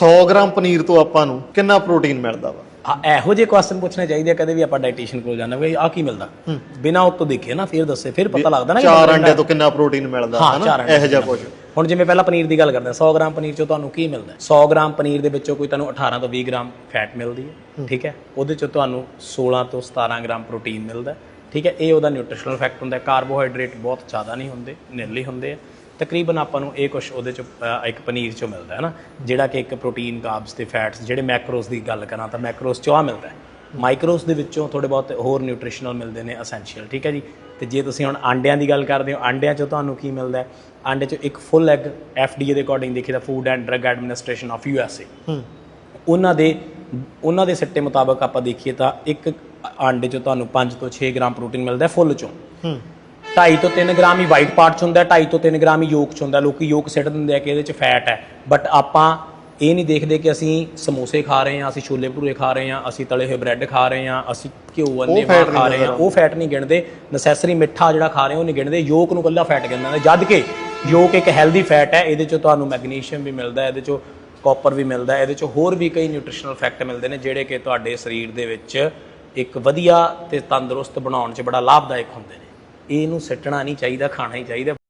100 gram paneer ਤੋਂ ਆਪਾਂ ਨੂੰ ਕਿੰਨਾ ਪ੍ਰੋਟੀਨ ਮਿਲਦਾ ਵਾ? ਆ ਇਹੋ ਜਿਹੇ ਕੁਐਸਚਨ ਪੁੱਛਣੇ ਚਾਹੀਦੇ ਆ ਕਦੇ ਵੀ ਆਪਾਂ ਡਾਈਟੀਸ਼ੀਅਨ ਕੋਲ ਜਾਂਦੇ ਵੀ ਆ ਕੀ ਮਿਲਦਾ? ਬਿਨਾ ਉਹ ਤੋਂ ਦੇਖੇ ਨਾ ਫਿਰ ਦੱਸੇ ਫਿਰ ਪਤਾ ਲੱਗਦਾ ਨਾ ਚਾਰ ਅੰਡੇ ਤੋਂ ਕਿੰਨਾ ਪ੍ਰੋਟੀਨ ਮਿਲਦਾ ਹਾਂ, ਹਨਾ? ਇਹੋ ਜਿਹਾ ਕੁਝ ਹੁਣ ਜਿਵੇਂ ਪਹਿਲਾਂ ਪਨੀਰ ਦੀ ਗੱਲ ਕਰਦੇ ਹਾਂ 100 ਗ੍ਰਾਮ ਪਨੀਰ ਚੋਂ ਤੁਹਾਨੂੰ ਕੀ ਮਿਲਦਾ? ਹੈ? 100 ਗ੍ਰਾਮ ਪਨੀਰ ਦੇ ਵਿੱਚੋਂ ਕੋਈ ਤੁਹਾਨੂੰ 18 ਤੋਂ 20 ਗ੍ਰਾਮ ਫੈਟ ਮਿਲਦੀ ਹੈ ਠੀਕ ਹੈ? ਉਹਦੇ ਚੋਂ ਤੁਹਾਨੂੰ 16 ਤੋਂ 17 ਗ੍ਰਾਮ ਪ੍ਰੋਟੀਨ ਮਿਲਦਾ ਠੀਕ ਹੈ? ਇਹ ਉਹਦਾ ਨਿਊਟ੍ਰੀਸ਼ਨਲ ਫੈਕਟ ਹੁੰਦਾ ਹੈ। ਕਾਰਬੋਹਾਈਡਰੇਟ ਬਹੁਤ ਜ਼ਿਆਦਾ ਨਹੀਂ ਹੁੰਦੇ ਨਿਰਲੇ ਹੁੰਦੇ ਆ। ਤਕਰੀਬਨ ਆਪਾਂ ਨੂੰ ਇਹ ਕੁਝ ਉਹਦੇ ਚੋਂ ਇੱਕ ਪਨੀਰ ਚੋਂ ਮਿਲਦਾ ਹੈ ਨਾ ਜਿਹੜਾ ਕਿ ਇੱਕ ਪ੍ਰੋਟੀਨ ਕਾਰਬਸ ਤੇ ਫੈਟਸ ਜਿਹੜੇ ਮੈਕਰੋਸ ਦੀ ਗੱਲ ਕਰਾਂ ਤਾਂ ਮੈਕਰੋਸ ਚੋਂ ਆ ਮਿਲਦਾ ਹੈ। ਮਾਈਕਰੋਸ ਦੇ ਵਿੱਚੋਂ ਥੋੜੇ ਬਹੁਤ ਹੋਰ ਨਿਊਟ੍ਰੀਸ਼ਨਲ ਮਿਲਦੇ ਨੇ ਐਸੈਂਸ਼ੀਅਲ ਠੀਕ ਹੈ ਜੀ? ਤੇ ਜੇ ਤੁਸੀਂ ਹੁਣ ਆਂਡਿਆਂ ਦੀ ਗੱਲ ਕਰਦੇ ਹੋ ਆਂਡਿਆਂ 'ਚੋਂ ਤੁਹਾਨੂੰ ਕੀ ਮਿਲਦਾ ਹੈ? ਆਂਡੇ 'ਚ ਇੱਕ ਫੁੱਲ ਐਗ ਡੀ ਦੇ ਅਕੋਰਡਿੰਗ ਦੇਖੀਏ ਤਾਂ food and drug administration of U S A ਹੂੰ। ਉਹਨਾਂ ਦੇ ਉਹਨਾਂ ਦੇ ਸਿੱਟੇ ਮੁਤਾਬਕ ਆਪਾਂ ਦੇਖੀਏ ਤਾਂ ਇੱਕ ਆਂਡੇ 'ਚੋਂ ਤੁਹਾਨੂੰ 5 ਤੋਂ 6 ਗ੍ਰਾਮ ਪ੍ਰੋਟੀਨ ਮਿਲਦਾ ਹੈ ਫੁੱਲ 'ਚੋਂ। 2.5 ਤੋਂ 3 ਗ੍ਰਾਮ ਹੀ ਵਾਈਟ ਪਾਰਟ 'ਚ ਹੁੰਦਾ 2.5 ਤੋਂ 3 ਗ੍ਰਾਮ ਹੀ ਯੋਕ 'ਚ ਹੁੰਦਾ। ਲੋਕੀ ਯੋਕ ਸਿੱਟ ਦਿੰਦੇ ਆ ਕਿ ਇਹਦੇ 'ਚ ਫੈਟ ਹੈ। ਬਟ ਆਪਾਂ ਇਹ ਨਹੀਂ ਦੇਖਦੇ ਕਿ ਅਸੀਂ ਸਮੋਸੇ ਖਾ ਰਹੇ ਹਾਂ ਅਸੀਂ ਛੋਲੇ ਭਟੂਰੇ ਖਾ ਰਹੇ ਹਾਂ ਅਸੀਂ ਤਲੇ ਹੋਏ ਬ੍ਰੈਡ ਖਾ ਰਹੇ ਹਾਂ ਅਸੀਂ ਘਿਓ ਅੰਨੇ ਨਹੀਂ ਖਾ ਰਹੇ ਹਾਂ। ਉਹ ਫੈਟ ਨਹੀਂ ਗਿਣਦੇ। ਨੈਸੈਸਰੀ ਮਿੱਠਾ ਜਿਹੜਾ ਖਾ ਰਹੇ ਉਹ ਨਹੀਂ ਗਿਣਦੇ। ਯੋਕ ਨੂੰ ਕੱਲਾ ਫੈਟ ਗਿਣਦੇ ਨੇ। ਜਦ ਕਿ ਯੋਕ ਇੱਕ ਹੈਲਦੀ ਫੈਟ ਹੈ ਇਹਦੇ 'ਚੋਂ ਤੁਹਾਨੂੰ ਮੈਗਨੀਸ਼ੀਅਮ ਵੀ ਮਿਲਦਾ ਹੈ ਇਹਦੇ 'ਚੋਂ ਕਾਪਰ ਵੀ ਮਿਲਦਾ ਹੈ ਇਹਦੇ 'ਚੋਂ ਹੋਰ ਵੀ ਕਈ ਨਿਊਟ੍ਰੀਸ਼ਨਲ ਫੈਕਟ ਮਿਲਦੇ ਨੇ ਜਿਹੜੇ ਕਿ ਤੁਹਾਡੇ ਸਰੀਰ ਦੇ ਵਿੱਚ ਇੱਕ ਵਧੀਆ ਤੇ ਤੰਦਰੁਸਤ ਬਣਾਉਣ 'ਚ ਬੜਾ ਲਾਭਦਾਇਕ ਹੁੰਦੇ ਨੇ। ਇਹਨੂੰ ਸਿੱਟਣਾ ਨਹੀਂ ਚਾਹੀਦਾ ਖਾਣਾ ਹੀ ਚਾਹੀਦਾ।